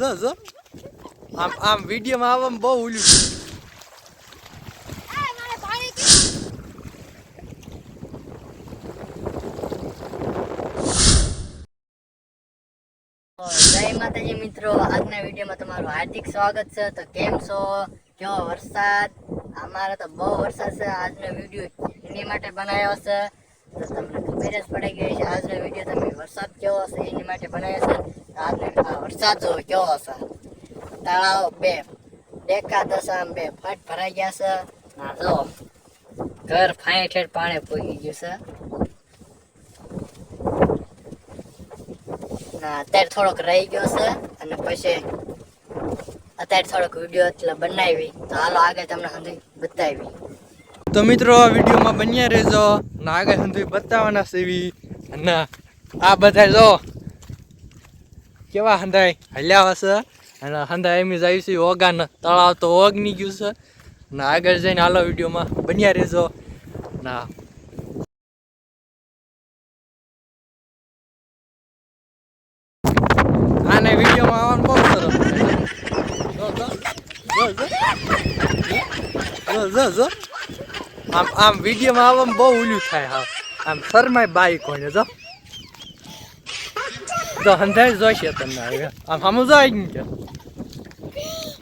જો જો. આમ આમ વિડીયોમાં આવવામાં બહુ ઉલ્યું જય માતાજી મિત્રો, આજના વિડીયોમાં તમારું હાર્દિક સ્વાગત છે. તો કેમ છો? કેવો વરસાદ? અમારે તો બહુ વરસાદ છે. આજનો વીડિયો એની માટે બનાવ્યો છે. તો તમને ખબર જ પડી ગઈ છે આજનો વીડિયો તમે વરસાદ કેવો હશે એની માટે બનાવ્યો છે તો આજનો આ વરસાદ જો કેવો હશે તળાવ બે ડેકા દસ આમ બે ફટ ભરાઈ ગયા છે ના જો ઘર ફાઈ ઠેઠ પાણી પૂગી ગયું છે ના, અત્યારે થોડોક રહી ગયો છે અને પછી અત્યારે થોડોક વીડિયો એટલે બનાવી, તો હાલો આગળ તમને હંધી બતાવી. તો મિત્રો વિડીયોમાં બન્યા રહેજો. ને આગળ સુધી બતાવવાના સેવી અને આ બધા જો કેવા હંધાય? હલ્યા હશે. અને હંધાય એમ જ આવ્યું છે ઓગાન તળાવ તો ઓગની ગયું છે. ને આગળ જઈને હાલો વિડીયોમાં બન્યા રહેજો. ના આને વિડીયોમાં આવવાનું બહુ સરસ જો જો જો. જો જો જો. આમ આમ વિડીયોમાં આવવામાં બહુ ઉલ્યું થાય હા આમ શરમાય બાઈ કોને જો. તો હંધાઈ જોઈશે તમને હવે. આમ સામું જો આવી ગયું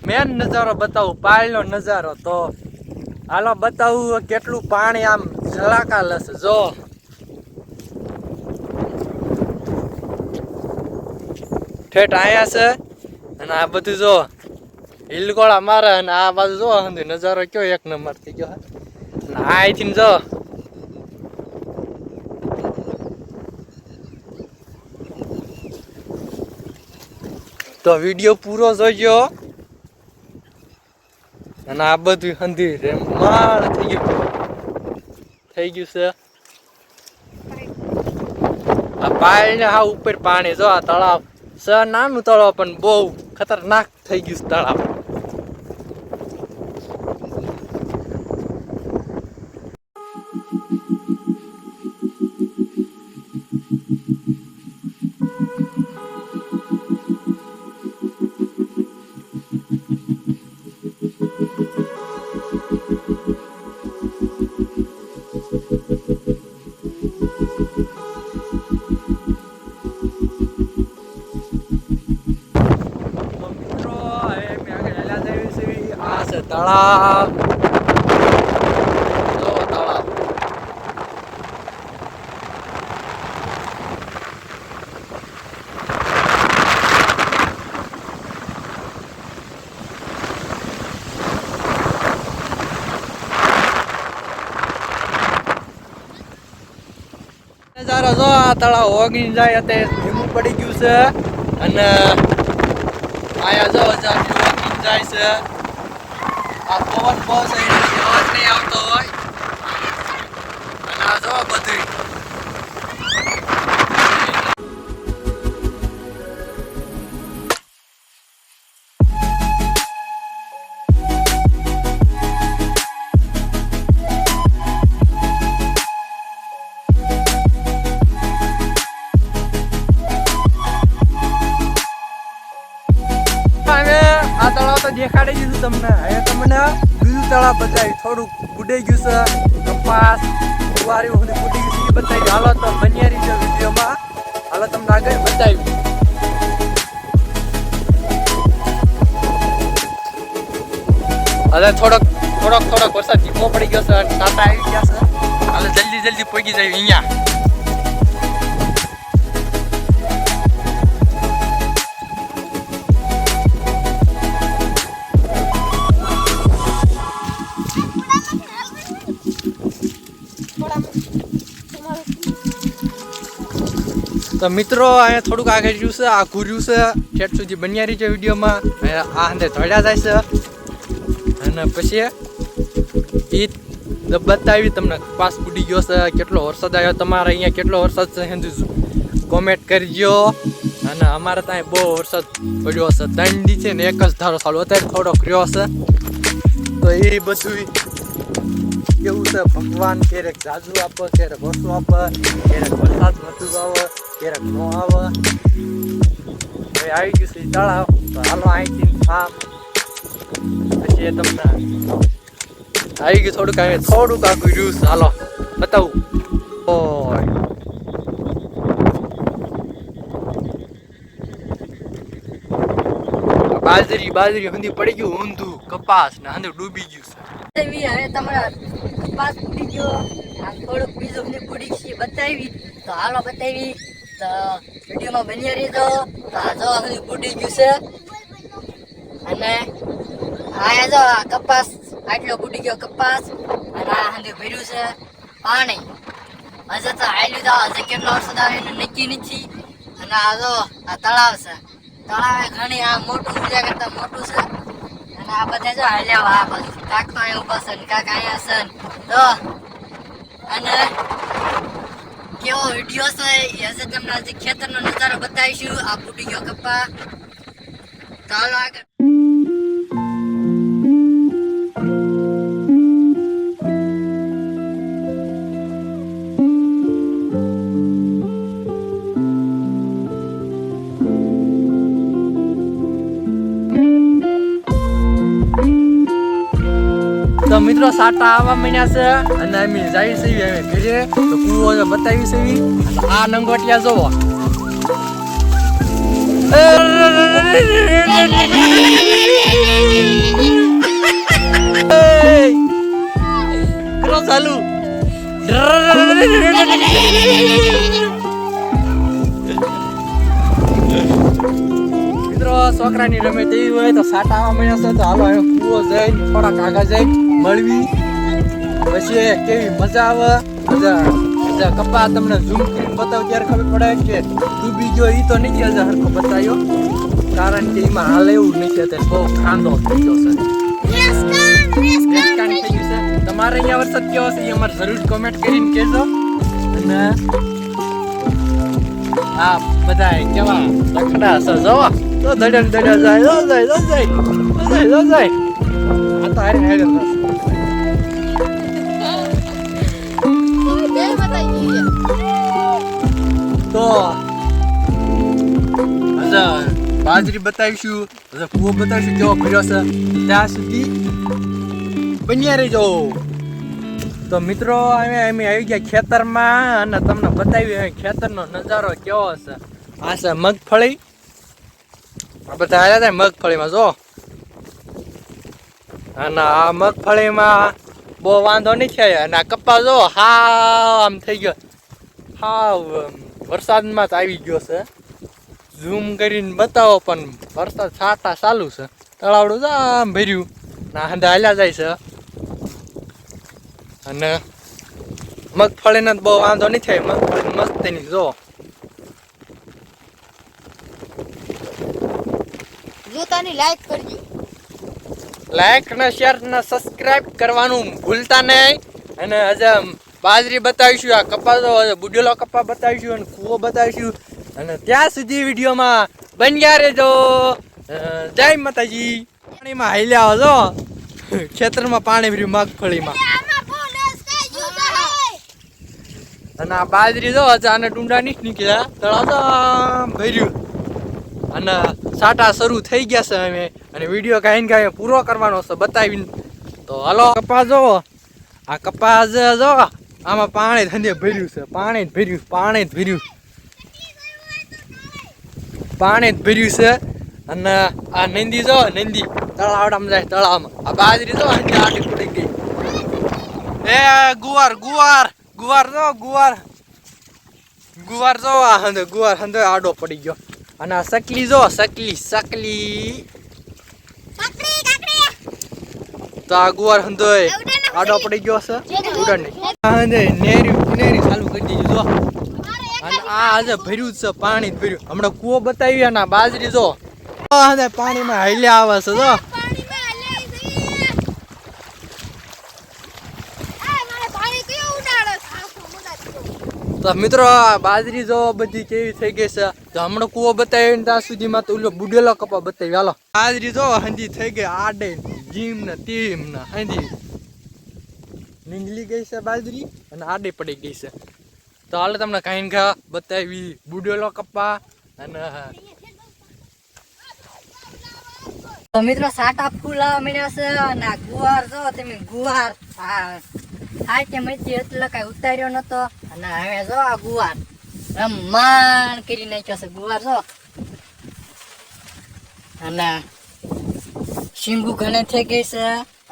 મેન નજારો બતાવું પાળનો નજારો તો. હાલો બતાવું કેટલું પાણી આમ ઝલાકા લશે જો. ઠેઠ આયા છે અને આ બધું જો. હિલકોળા મારે અને આ બાજુ જો નજારો કયો એક નંબર થઈ ગયો. અહીંથી જો તો વીડિયો પૂરો જોજો અને આ બધું હંધી રેમાળ થઈ ગયું થઈ ગયું છે આ પાયલ ને હા ઉપર પાણી જો આ તળાવ સ નાનું તળાવ પણ બહુ ખતરનાક થઈ ગયું તળાવ તળાવ. જો આ તળાવ ઓગી જાય અત્યારે ધીમું પડી ગયું છે. અને આયા જો હજાર જાય છે. આ પવન બહુ છે એટલે અવાજ નહીં આવતો હોય અને આ જો બધું હવે આ તળાવ તો દેખાડી દીધું તમને તમને બીજું તળાવ બતાવી. થોડુંક બુડાઈ ગયું છે. કપાસ કુવારી હું બુડી ગયું છે એ બતાવી. હાલો તો બન્યા રીતે વિડીયોમાં. હાલો તમને આગળ બતાવી. હવે થોડોક થોડોક થોડોક વરસાદ ધીમો પડી ગયો છે. ટાટા આવી ગયા છે. હાલે જલ્દી જલ્દી પહોંચી જાય અહીંયા. તો મિત્રો, અહીંયા થોડુંક આગળ રહ્યું છે, આ ઘૂર્યું છે. ઠેઠ સુધી બન્યા રહી છે વિડીયોમાં આ અંદર ધોડ્યા જાય છે. અને પછી એ બતાવી તમને પાસ ઉડી ગયો છે, કેટલો વરસાદ આવ્યો, તમારે અહીંયા કેટલો વરસાદ છે હિન્દુ કોમેન્ટ કરજો. અને અમારે ત્યાં બહુ વરસાદ પડ્યો હશે ત્રણ દી છે ને એક જ ધારો સારું અત્યારે થોડોક રહ્યો હશે તો એ બધું કેવું છે? ભગવાન ક્યારેક જાજુ આપે, ક્યારેક ઓછું આપે, ક્યારેક વરસાદ વધુ આવે, ક્યારેક ન આવે. આવી ગયું છે તળાવ તો હાલો અહીંથી ફાર્મ. પછી એ તમને આવી ગયું થોડુંક અહીં થોડુંક આખું રહ્યું છે. હાલો, બતાવું. ઓય. બાજરી બાજરી હંધી પડી ગયું, ઊંધું, કપાસ ને હંધી ડૂબી ગયું છે. તમારા કપાસ ઉડી ગયો. આ થોડુંક બીજું અમને ફૂટી છે બતાવી. તો હાલો બતાવી. તો વિડીયોમાં બની રહેજો. તો આ જો અમને ફૂટી ગયું છે. અને આ જો આ કપાસ, આટલો ફૂટી ગયો કપાસ. અને આ હંધી ભર્યું છે પાણી. હજે તો આવેલું તો હજે કેટલો વરસાદ આવે એનું નક્કી નથી. અને આ જો આ તળાવ છે. તળાવ ઘણી આ મોટું બીજા કરતા મોટું છે. આ બધા જો હાલ્યા આ બધું કાક તો છે ને કાક અહીંયા હશે તો અને કેવો વીડિયો છે હશે તમને આજે ખેતરનો નજારો બતાવીશું. આ ફૂટી ગયો કપ્પા. ચાલો આગળ. તો મિત્રો સાટા આવવા મહિના છે અને અમે જાય છે અમે ઘરે. તો કૂવો બતાવી છે આ નંગોટિયા જોવો. ચાલુ મિત્રો છોકરાની રમે તેવી હોય તો સાટા આવવા મહિના છે. તો હાલો કૂવો જઈને થોડાક આગળ જઈને મળવી. પછી કેવી મજા આવે? મજા મજા. કપા તમને ઝૂમ કરીને બતાવ ત્યારે ખબર પડે કે ડૂબી ગયો એ તો નથી હજાર હરખો બતાવ્યો. કારણ કે એમાં હાલ એવું નથી અત્યારે. બહુ ખાંડો થઈ ગયો છે. તમારે અહીંયા વરસાદ કેવો છે, એ અમારે જરૂર કોમેન્ટ કરીને કહેજો. અને આ બધા કેવા લખડા છે જવા તો દડ્યા ને જાય જાય જાય. જાય જાય જાય. આ તો હારી હારી બાજરી બતાવીશું હવે કૂવો બતાવીશું, કેવો ભર્યો છે? ત્યાં સુધી બન્યા રહેજો. તો મિત્રો, અમે અમે આવી ગયા ખેતરમાં અને તમને બતાવ્યું ખેતરનો નજારો કેવો છે? આ છે મગફળી. બધા આવ્યા હતા મગફળીમાં, જો. અને આ મગફળીમાં બહુ વાંધો નહીં છે. અને આ કપા જો, હાવ આમ થઈ ગયો. હાવ વરસાદમાં જ આવી ગયો છે. ઝૂમ કરીને બતાવો પણ વરસાદ છાટા ચાલુ છે. તળાવડું આમ ભર્યું. ના હાંધા હાલ્યા જાય છે. અને મગફળીને બહુ વાંધો નહીં થાય. મગફળી મસ્તીની જો. જોતાની લાઈક કરજો. લાઈક ને શેર ને સબસ્ક્રાઇબ કરવાનું ભૂલતા નહીં. અને આજે બાજરી બતાવીશું, આ કપા બુડેલો કપા બતાવીશું અને કૂવો બતાવીશું. અને ત્યાં સુધી વિડીયોમાં બન્યા રહેજો. જય માતાજી. પાણીમાં હાલ્યા આવો ખેતરમાં પાણી ભર્યું મગફળીમાં. અને આ બાજરી જો આને ડુંડા નહીં નીકળ્યા. તળાવ ભર્યું. અને સાટા શરૂ થઈ ગયા છે અમે અને વીડિયો કાંઈ કાંઈ પૂરો કરવાનો છે, બતાવીને. તો હાલો, કપાસ જો આ કપાસ જો આમાં પાણી ધંધે ભર્યું છે પાણી જ ભર્યું પાણી જ ભર્યું. પાણી જ ભર્યું છે. અને આ નંદી જો નંદી તળાવડામાં જાય તળાવમાં. આ બાજરી જો આની ફૂટી ગઈ. એ ગુવાર ગુવાર ગુવાર જો ગુવાર. ગુવાર જો આ હંધો ગુવાર હંધો આડો પડી ગયો. અને આ સકલી જો સકલી સકલી. તો આ ગુવાર હંધો આડો પડી ગયો છે ઉડન આ નેરી નેરી ચાલુ કરી દીધી જો. અને આ આજે ભર્યું જ છે પાણી જ ભર્યું. હમણાં કૂવો બતાવી અને બાજરી જો. આ પાણી પાણીમાં હાલ્યા આવે છે જો. તો મિત્રો આ બાજરી જો બધી કેવી થઈ ગઈ છે. તો હમણાં કૂવો બતાવી ત્યાં સુધીમાં તો ઓલો બુડેલો કપા બતાવી. હાલો. બાજરી જો હંધી થઈ ગઈ આડે જીમ ને તીમ ને હંધી. નીંગલી ગઈ છે બાજરી અને આડે પડી ગઈ છે. તો હાલ તમને કાંઈ ઘા બતાવી. બુડેલો કપા અને તો મિત્રો સાટા ફૂલા મળ્યા છે અને આ ગુવાર જો તમે ગુવાર આ તે મચી એટલે કઈ ઉતાર્યો નતો. અને હવે જો આ ગુવાર રમાણ કરી નાખ્યો છે ગુવાર જો. અને શીંગુ ઘણે થઈ ગઈ છે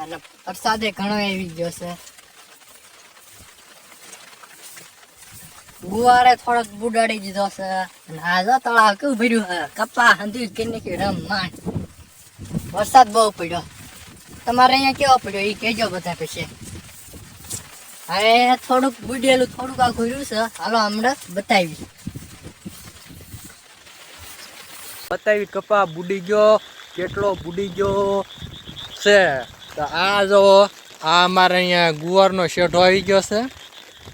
અને વરસાદે ઘણો આવી ગયો છે. ગુવારે થોડોક બુડાડી દીધો છે. અને આ જો તળાવ કેવું ભર્યું છે. કપા હંધ્યું કે નાખ્યું રમાણ વરસાદ બહુ પડ્યો. તમારે અહીંયા કેવો પડ્યો એ કહેજો બધા પછી. હવે થોડુંક બુડેલું, થોડુંક આ ઘોર્યું છે. હાલો, હમણાં બતાવી બતાવી કપા બુડી ગયો, કેટલો બુડી ગયો છે. તો આ જો, આ અમારે અહીંયા ગુવારનો શેઢો આવી ગયો છે.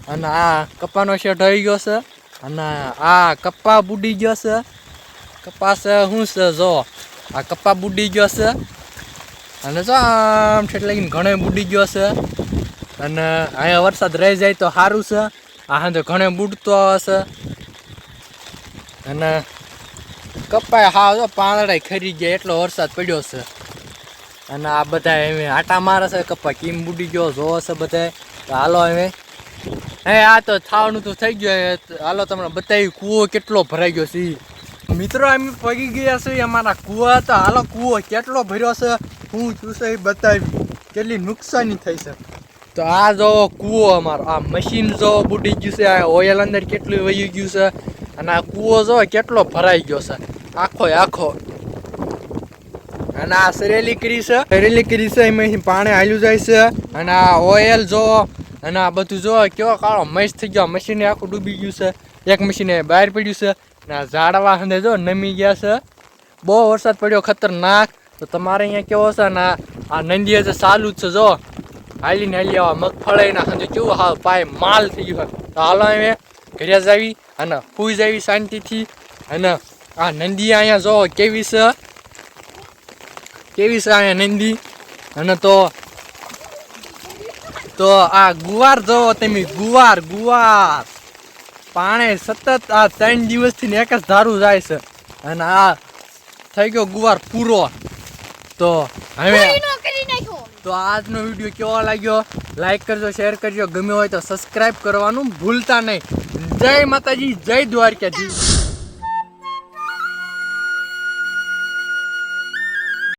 અને આ કપ્પાનો શેડ આવી ગયો છે. અને આ કપ્પા બુડી ગયો છે. કપાસ શું છે? જો, આ કપ્પા બુડી ગયો છે. અને જો આમ છેટ લઈને ઘણે બુડી ગયો છે. અને અહીંયા વરસાદ રહી જાય તો સારું છે. આ સાંજે ઘણે બુડતો હશે. અને કપાય હા, જો પાંદડા ખરી ગયા, એટલો વરસાદ પડ્યો છે. અને આ બધા એમ આટા મારે છે. કપા કેમ બુડી ગયો, જોવો છે બધા તો હાલો હવે. હે આ તો થાવાનું તો થઈ ગયું હાલો તમને બતાવી કૂવો કેટલો ભરાઈ ગયો છે. મિત્રો અમે પગી ગયા છે અમારા કૂવા તો હાલો કૂવો કેટલો ભર્યો છે હું ચૂસે એ બતાવી. કેટલી નુકસાની થઈ છે. તો આ જો કૂવો અમારો આ મશીન જો બુડી ગયું છે આ ઓઇલ અંદર કેટલું વહી ગયું છે અને આ કૂવો જો કેટલો ભરાઈ ગયો છે. આખો આખો. અને આ સરેલી કરી છે સરેલી કરી છે એમાંથી પાણી હાલ્યું જાય છે. અને આ ઓઇલ જો અને આ બધું જો કેવો કાળો મસ્ત થઈ ગયો. મશીને આખું ડૂબી ગયું છે. એક મશીને બહાર પડ્યું છે. અને આ ઝાડવા હંધે જો નમી ગયા છે. બહુ વરસાદ પડ્યો, ખતરનાક. તો તમારે અહીંયા કેવો છે? ને આ- નંદીએ નંદી હજુ ચાલુ જ છે, જો. હાલીને હાલી આવા મગફળી ના હંધે કેવું હા પાય માલ થઈ ગયો તો હાલો હવે ઘરે જાવી અને હુઈ જાવી શાંતિથી. અને આ નંદી અહીંયા જો કેવી છે? કેવી છે અહીંયા નંદી? અને તો તો આ ગુવાર જોવો તમે ગુવાર ગુવાર. પાણી સતત આ ત્રણ દિવસથી ને એક જ ધારું જાય છે. અને આ થઈ ગયો ગુવાર પૂરો. તો હવે તો આજનો વીડિયો કેવો લાગ્યો? લાઈક કરજો શેર કરજો. ગમ્યો હોય તો સબસ્ક્રાઈબ કરવાનું ભૂલતા નહીં. જય માતાજી જય દ્વારકાજી